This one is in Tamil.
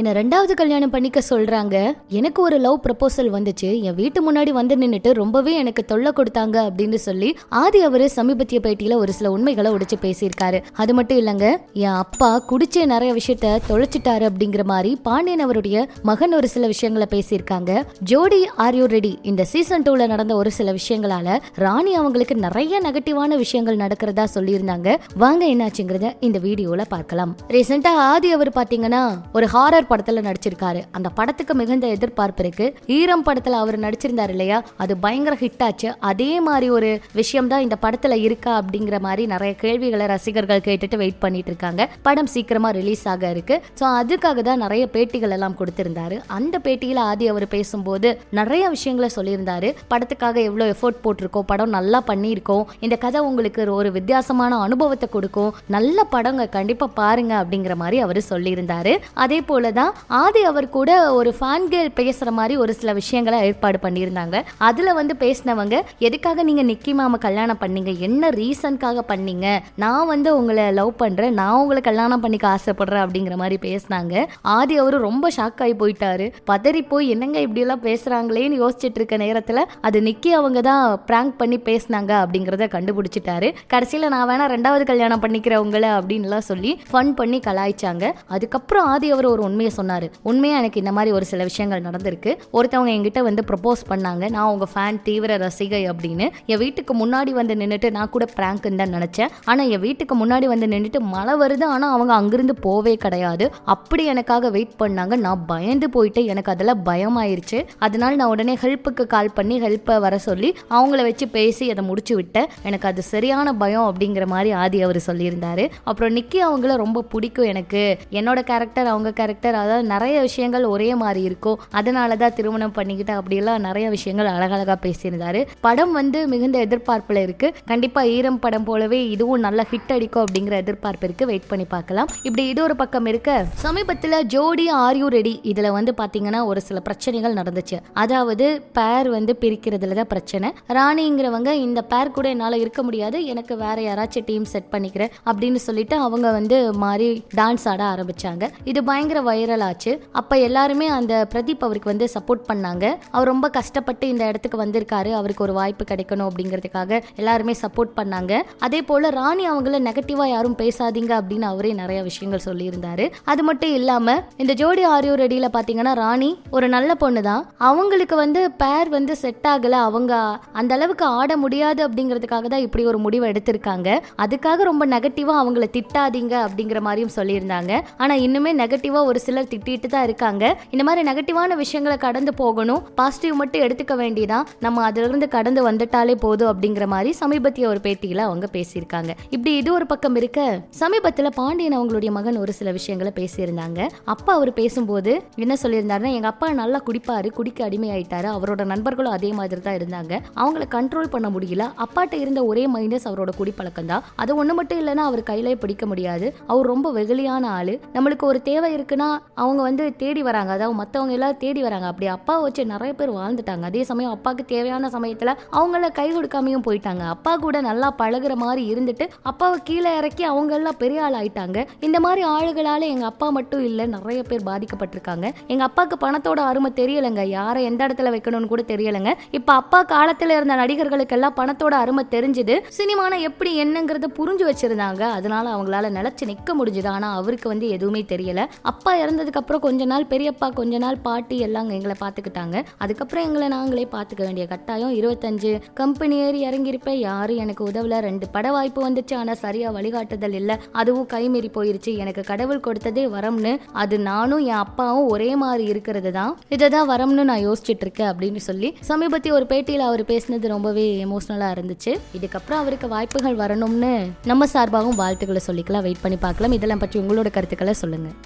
என்னை ரெண்டாவது கல்யாணம் பண்ணிக்க சொல்றாங்க. எனக்கு ஒரு லவ் ப்ரப்போசல் வந்துச்சு. என் வீட்டு முன்னாடி வந்து நின்னுட்டு ரொம்பவே எனக்கு தொல்லை கொடுத்தாங்க அப்படின்னு சொல்லி ஆதி அவரு சமீபத்திய பேட்டியில ஒரு சில உண்மைகளை உடைச்சு பேசியிருக்காரு. அது மட்டும் இல்லைங்க என் அப்பா குடிச்சே நிறைய விஷயத்த தொலைச்சிட்டாரு அப்படிங்கிற மாதிரி பாண்டியன் அவருடைய மகன் ஒரு சில விஷயங்களை பேசியிருக்காங்க. ஜோடி ஆர் யூ ரெடி இந்த சீசன் டூல நடந்த ஒரு சில விஷயங்களால ராணி அவங்களுக்கு நிறைய நெகட்டிவான விஷயங்கள் நடக்கிறதா சொல்லியிருந்தாங்க. வாங்க என்னாச்சுங்கிறத இந்த வீடியோல பார்க்கலாம். ரீசெண்டா ஆதி அவர் பாத்தீங்கன்னா ஒரு ஹாரர் படத்துல நடிச்சிருக்காரு. அந்த படத்துக்கு மிகுந்த எதிர்பார்ப்பு இருக்கு ஈரம் படத்துல அவர் நடிச்சிருந்தாரு இல்லையா? அது பயங்கர ஹிட் ஆச்சு. அதே மாதிரி ஒரு விஷயம் தான் இந்த படத்துல இருக்கா அப்படிங்கிற மாதிரி நிறைய கேள்விகளை ரசிகர்கள் கேட்டுட்டு வெயிட் பண்ணிட்டு இருக்காங்க. படம் சீக்கிரமா ரிலீஸ் ஆக இருக்கு. ஸோ அதுக்காக தான் நிறைய பேட்டிகள் எல்லாம் கொடுத்திருந்தாரு. அந்த பேட்டியில ஆதி அவர் பேசும்போது நிறைய விஷயங்களை சொல்லியிருந்தாரு. படத்துக்காக எவ்வளோ எஃபோர்ட் போட்டிருக்கோம் படம் நல்லா பண்ணியிருக்கோம். இந்த கதை உங்களுக்கு ஒரு வித்தியாசமான அனுபவத்தை கொடுக்கும். நல்ல படங்க கண்டிப்பா பாருங்க அப்படிங்கிற மாதிரி அவர் சொல்லியிருந்தாரு. அதே போல தான் ஆதி அவர் கூட ஒரு ஃபேன் பேசுகிற மாதிரி ஒரு சில விஷயங்களை ஏற்பாடு பண்ணியிருந்தாங்க. அதில் வந்து பேசினவங்க எதுக்காக நீங்கள் நிக்கி மாமா கல்யாணம் பண்ணீங்க? என்ன ரீசன்காக பண்ணீங்க? நான் வந்து உங்களை லவ் பண்ணுறேன் நான் உங்களை கல்யாணம் பண்ணிக்க ஆசைப்படுறேன். அப்படிங்கிற மாதிரி பேசினாங்க. ஆதி அவர் ரொம்ப ஷாக் ஆகி போயிட்டாரு. பதறி போய் என்னங்க இப்படியெல்லாம் பேசுகிறாங்களேன்னு யோசிச்சுட்டு இருக்க நேரத்தில் அது நிக்கி அவங்க தான் பிராங்க் பண்ணி பேசினாங்க. அப்படிங்கிறத கண்டுபிடிச்சிட்டாரு. கடைசியில் நான் வேணா ரெண்டாவது கல்யாணம் பண்ணிக்கிறவங்களை அப்படின்லாம் சொல்லி ஃபன் பண்ணி கலாய்ச்சாங்க. அதுக்கப்புறம் ஆதி அவர் ஒரு உண்மையை சொன்னாரு. உண்மையாக எனக்கு இந்த மாதிரி ஒரு சில விஷயங்கள் நடந்திருக்கு. ஒருத்தவங்க என்கிட்ட வந்து ப்ரப்போஸ் பண்ணாங்க. நான் உங்கள் ஃபேன் தீவிர ரசிகை அப்படின்னு. என் வீட்டுக்கு முன்னாடி வந்து நின்றுட்டு நான் கூட ப்ராங்க்னு தான் நினச்சேன். ஆனால் என் வீட்டுக்கு முன்னாடி வந்து நின்றுட்டு மழை வருது. ஆனால் அவங்க அங்கிருந்து போவே கிடையாது. அப்படி எனக்காக வெயிட் பண்ணாங்க. நான் பயந்து போயிட்டு எனக்கு அதில் பயமாயிருச்சு. அதனால நான் உடனே ஹெல்ப்புக்கு கால் பண்ணி ஹெல்ப்பை வர சொல்லி அவங்கள வச்சு பேசி அதை முடிச்சு விட்டேன். எனக்கு அது சரியான பயம் அப்படிங்கிற மாதிரி ஆதி அவர் சொல்லியிருந்தாரு. அப்புறம் நிக்கி அவங்கள ரொம்ப பிடிக்கும் எனக்கு. என்னோட கேரக்டர் அவங்க கேரக்டர் அதாவது நிறைய விஷயங்கள் ஒரே மாதிரி இருக்கும். அதனால தான் திருமணம் பண்ணிக்கிட்டு அப்படியெல்லாம் நிறைய விஷயங்கள் அழகழகாக பேசியிருந்தாரு. படம் வந்து மிகுந்த எதிர்பார்ப்பில் இருக்குது கண்டிப்பாக ஈரம் படம் போலவே இதுவும் நல்ல ஹிட் அடிக்கும் அப்படிங்கிற எதிர்பார்ப்பு வெயிட் பண்ணி பார்க்கலாம். இப்படி இது ஒரு பக்கம் இருக்க. சமீபத்தில் ஜோடி ஆர் யூ ரெடி இதில் வந்து பார்த்தீங்கன்னா ஒரு சில பிரச்சனைகள் நடந்துச்சு. அதாவது பேர் வந்து பிரிக்கிறதுல தான் பிரச்சனை. ராணிங்கிறவங்க இந்த பேர் கூட என்னால் இருக்க முடியாது. எனக்கு வேற யாராச்சும் டீம் செட் பண்ணிக்கிறேன் அப்படின்னு சொல்லிட்டு அவங்க வந்து மாறி டான்ஸ் ஆட ஆரம்பிச்சாங்க. இது பயங்கர வைரல் ஆச்சு அப்போ எல்லாருமே அந்த பிரதீப் அவருக்கு வந்து சப்போர்ட் பண்ணாங்க. அவர் ரொம்ப கஷ்டப்பட்டு இந்த இடத்துக்கு வந்திருக்காரு. அவருக்கு ஒரு வாய்ப்பு கிடைக்கணும் அப்படிங்கிறதுக்காக எல்லாருமே சப்போர்ட் பண்ணாங்க. அதே போல ராணி அவங்கள நெகட்டிவாக யாரும் பேசாதீங்க அப்படின்னு அவரே நிறைய விஷயங்கள் சொல்லியிருந்தாரு. அது மட்டும் இல்லாம இந்த ஜோடி ஆரியோ ரெடியில பாத்தீங்கன்னா ராணி ஒரு நல்ல பொண்ணு தான் அவங்களுக்கு வந்து பேர் வந்து செட் ஆகல. அவங்க அந்த அளவுக்கு ஆட முடியாது அப்படிங்கிறதுக்காக தான் இப்படி ஒரு முடிவை எடுத்திருக்காங்க. அதுக்காக ரொம்ப நெகட்டிவா அவங்கள திட்டாதீங்க அப்படிங்கிற மாதிரியும் சொல்லியிருந்தாங்க. ஆனா இன்னுமே நெகட்டிவா ஒரு சிலர் திட்டிட்டு தான் இருக்காங்க. இந்த மாதிரி நெகட்டிவான விஷயங்களை கடந்து போகணும். பாசிட்டிவ் மட்டும் எடுத்துக்க வேண்டியதான் நம்ம அதிலிருந்து கடந்து வந்துட்டாலே போதும் அப்படிங்கிற மாதிரி சமீபத்திய ஒரு பேட்டியில அவங்க பேசியிருக்காங்க. இப்படி இது ஒரு பக்கம் இருக்க. சமீபத்துல பாண்டியன் அவங்களுடைய மகன் ஒரு சில விஷயங்களை பேசியிருந்தாங்க. அப்பா அவர் பேசும்போது என்ன சொல்லியிருந்தாருன்னா எங்க அப்பா நல்லா குடிப்பாரு குடிக்க அடிமையாயிட்டாரு. அவரோட நண்பர்களும் அதே மாதிரி தான் இருந்தாங்க. அவங்கள கண்ட்ரோல் பண்ண முடியல. அப்பாட்ட இருந்த ஒரே மைனஸ் அவரோட குடிப்பழக்கம் தான். அது ஒண்ணு மட்டும் இல்லைன்னா அவர் கையிலே பிடிக்க முடியாது. அவர் ரொம்ப வெகுளியான ஆளு. நம்மளுக்கு ஒரு தேவை இருக்குன்னா அவங்க வந்து தேடி வராங்க. அதாவது மற்றவங்க எல்லாம் தேடி வராங்க. அப்படி அப்பா வச்சு நிறைய பேர் வாழ்ந்துட்டாங்க. அதே சமயம் அப்பாவுக்கு தேவையான சமயத்துல அவங்கள கை கொடுக்காமையும் போயிட்டாங்க. அப்பா கூட நல்லா பழகுற மாதிரி இருந்துட்டு அப்பாவை கீழே இறக்கி அவங்க எல்லாம் பெரிய ஆள் ஆயிட்டாங்க. இந்த மாதிரி ஆளுகளால எங்க அப்பா மட்டும் இல்லை நிறைய பேர் பாதிக்கப்பட்டிருக்காங்க. எங்க அப்பாவுக்கு பணத்தோட அருமை தெரியலைங்க. யாரை எந்த இடத்துல வைக்கணும்னு கூட தெரியலைங்க. இப்ப அப்பா காலத்துல இருந்த நடிகர்களுக்கெல்லாம் பணத்தோட அருமை தெரிஞ்சுது. சினிமானா எப்படி என்னங்கிறத புரிஞ்சு வச்சிருந்தாங்க. அதனால அவங்களால நிலைச்சு நிக்க முடிஞ்சுது. ஆனா அவருக்கு வந்து எதுவுமே தெரியல. அப்பா இறந்ததுக்கப்புறம் கொஞ்ச நாள் பெரியப்பா கொஞ்ச நாள் பாட்டி எல்லாம் எங்களை பார்த்துக்கிட்டாங்க. அதுக்கப்புறம் எங்களை நாங்களே பார்த்துக்க வேண்டிய கட்டாயம். இருபத்தஞ்சு கம்பெனி ஏறி இறங்கியிருப்பேன். யாரும் எனக்கு உதவல. ரெண்டு பட வாய்ப்பு வந்துச்சு. ஆனால் சரியாக வழிகாட்டுதல் இல்லை. அதுவும் கைமீறி போயிருச்சு. எனக்கு கடவுள் கொடுத்ததே வரம்னு. அது நானும் என் அப்பாவும் ஒரே மாதிரி இருக்கிறது தான். இதை தான் வரம்னு நான் யோசிச்சுட்டு இருக்கேன் அப்படின்னு சொல்லி சமீபத்திய ஒரு பேட்டியில் அவர் பேசினது ரொம்பவே எமோஷ்னலாக இருந்துச்சு. இதுக்கப்புறம் அவருக்கு வாய்ப்புகள் வரணும்னு நம்ம சார்பாகவும் வாழ்த்துக்களை சொல்லிக்கலாம். வெயிட் பண்ணி பார்க்கலாம். இதெல்லாம் பற்றி உங்களோட கருத்துக்களை சொல்லுங்கள்